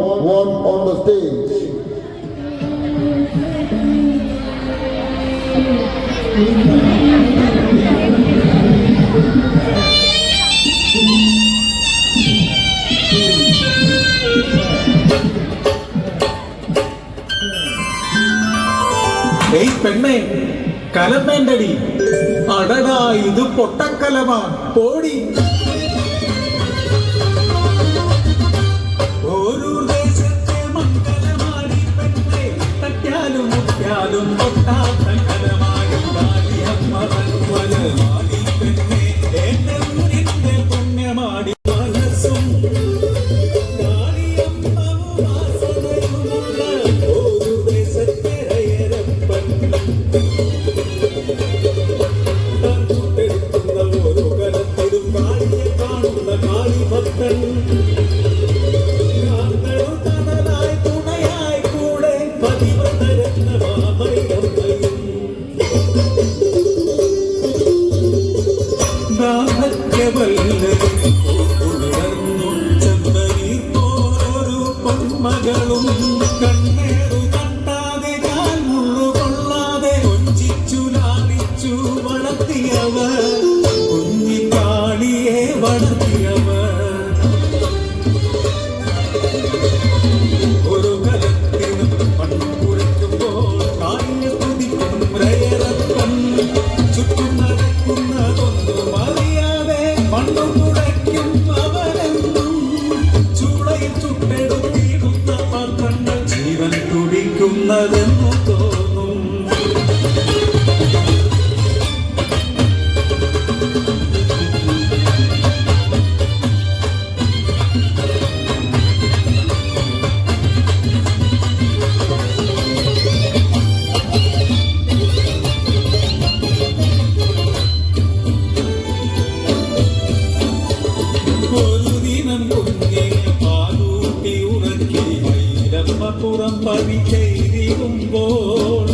one on the stage. ஏய் பெண்ணே கலமேண்டடி அடடா இது பொட்டக்கலமா போடி മകളും കണ്ണേറു തട്ടാതെ കാൽമുള്ളു കൊള്ളാതെ കൊഞ്ചിച്ചു ലാളിച്ചു വളർത്തിയവർ കുഞ്ഞിക്കാളിയെ വളർത്തിയവർ. വൈരപ്പുറം പവി ചെയ്തിരുമ്പോൾ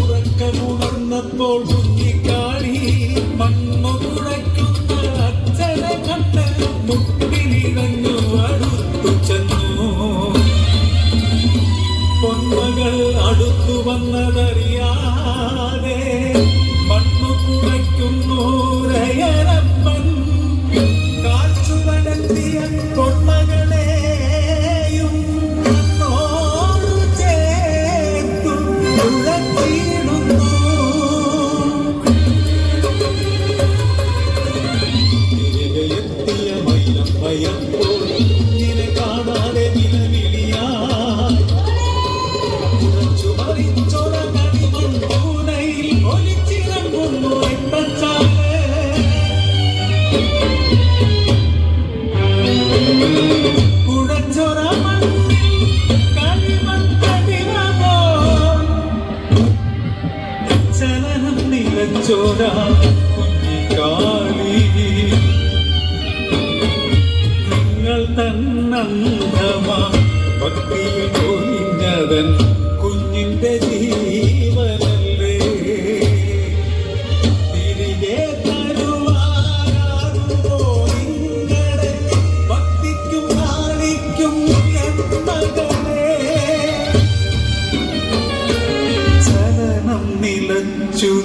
ഉറക്കമുണർന്നപ്പോൾ കുഞ്ഞിക്കാളി മണ്ണു കുഴയ്ക്കുന്ന അച്ഛനെ കണ്ട് മുട്ടിലിഴഞ്ഞു അടുത്തു ചെന്നു. പൊന്മകൾ അടുത്തു വന്നതറിയാതെ മണ്ണു കുടയ്ക്കുന്നു രയരപ്പൻ നിലച്ചോര കുഞ്ഞിക്കാളി. നിങ്ങൾ തന്നന്തമാ ഭക്തിയിൽ പൊലിഞ്ഞവൻ കുഞ്ഞിന്റെ ജീവനല്ലേ Chú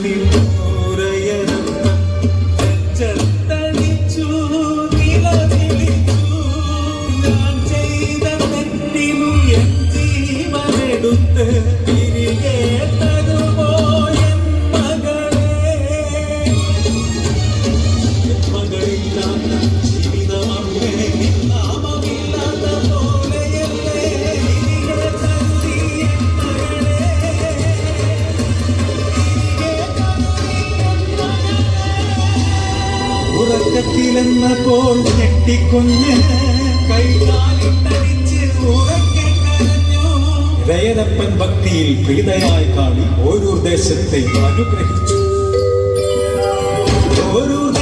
ഉറക്കെ കരഞ്ഞു. ദയനപ്പൻ ഭക്തിയിൽ പ്രീതയായി കാണി ഓരോ ദേശത്തെ അനുഗ്രഹിച്ചു. ഒരു